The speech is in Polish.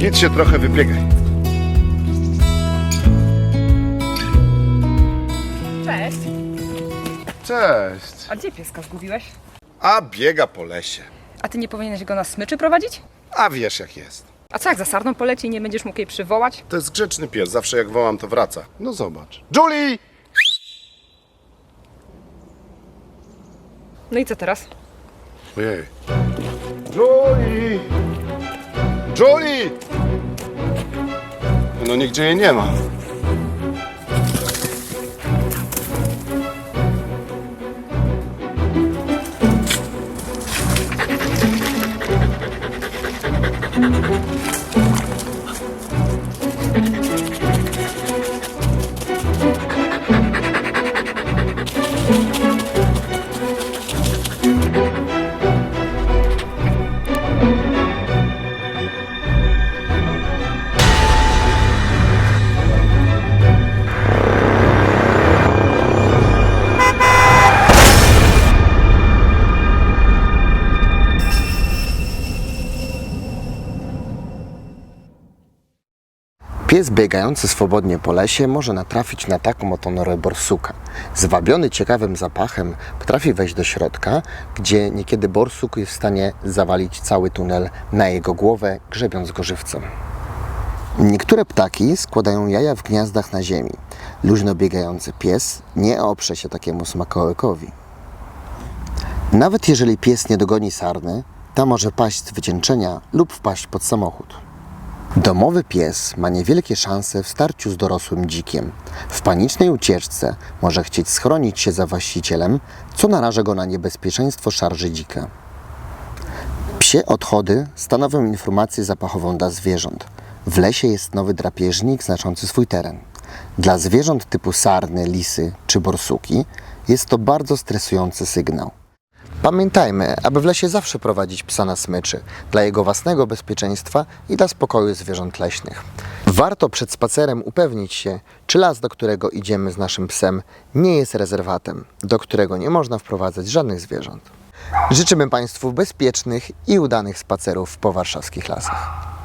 Idź się trochę wybiegaj. Cześć. Cześć. A gdzie pieska zgubiłeś? A biega po lesie. A ty nie powinieneś go na smyczy prowadzić? A wiesz jak jest. A co jak za sarną poleci i nie będziesz mógł jej przywołać? To jest grzeczny pies, zawsze jak wołam to wraca. No zobacz. Julie! No i co teraz? Ojej. Julie! Julie! No nigdzie jej nie ma. Pies biegający swobodnie po lesie może natrafić na taką oto norę borsuka. Zwabiony ciekawym zapachem potrafi wejść do środka, gdzie niekiedy borsuk jest w stanie zawalić cały tunel na jego głowę, grzebiąc go żywcem. Niektóre ptaki składają jaja w gniazdach na ziemi. Luźno biegający pies nie oprze się takiemu smakołykowi. Nawet jeżeli pies nie dogoni sarny, ta może paść z wycieńczenia lub wpaść pod samochód. Domowy pies ma niewielkie szanse w starciu z dorosłym dzikiem. W panicznej ucieczce może chcieć schronić się za właścicielem, co naraża go na niebezpieczeństwo szarży dzika. Psie odchody stanowią informację zapachową dla zwierząt. W lesie jest nowy drapieżnik znaczący swój teren. Dla zwierząt typu sarny, lisy czy borsuki jest to bardzo stresujący sygnał. Pamiętajmy, aby w lesie zawsze prowadzić psa na smyczy, dla jego własnego bezpieczeństwa i dla spokoju zwierząt leśnych. Warto przed spacerem upewnić się, czy las, do którego idziemy z naszym psem, nie jest rezerwatem, do którego nie można wprowadzać żadnych zwierząt. Życzymy Państwu bezpiecznych i udanych spacerów po warszawskich lasach.